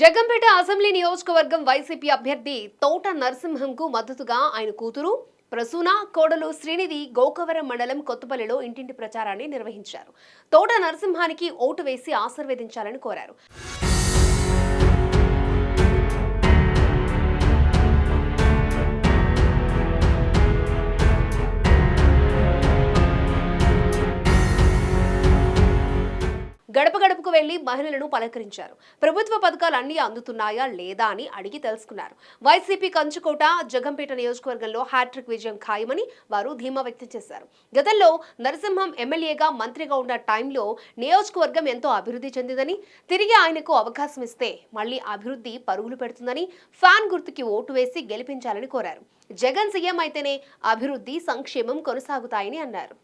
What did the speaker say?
Jaggampeta assembly నియోజకవర్గం YCP అభ్యర్థి తోట నరసింహంకు మద్దతుగా ఆయన కూతురు ప్రసూన కోడలు శ్రీనిధి గోకవరం మండలం కొత్తపల్లిలో ఇంటింటి ప్రచారాన్ని నిర్వహించారు. తోట నరసింహానికి ఓటు వేసి ఆశీర్వదించాలని కోరారు. గడప గడపకు వెళ్ళి మహిళలను పలకరించారు. ప్రభుత్వ పథకాలు అన్ని అందుతున్నాయా లేదా అని అడిగి తెలుసుకున్నారు. వైసీపీ కంచుకోట జగంపేట నియోజకవర్గంలో హ్యాట్రిక్ విజయం ఖాయమని వారు ధీమా వ్యక్తం చేశారు. గతంలో నరసింహం ఎమ్మెల్యేగా మంత్రిగా ఉన్న టైంలో నియోజకవర్గం ఎంతో అభివృద్ధి చెందిందని తిరిగి ఆయనకు అవకాశం ఇస్తే మళ్ళీ అభివృద్ధి పరుగులు పెడుతుందని ఫ్యాన్ గుర్తుకి ఓటు వేసి గెలిపించాలని కోరారు. జగన్ సీఎం అయితేనే అభివృద్ధి సంక్షేమం కొనసాగుతాయని అన్నారు.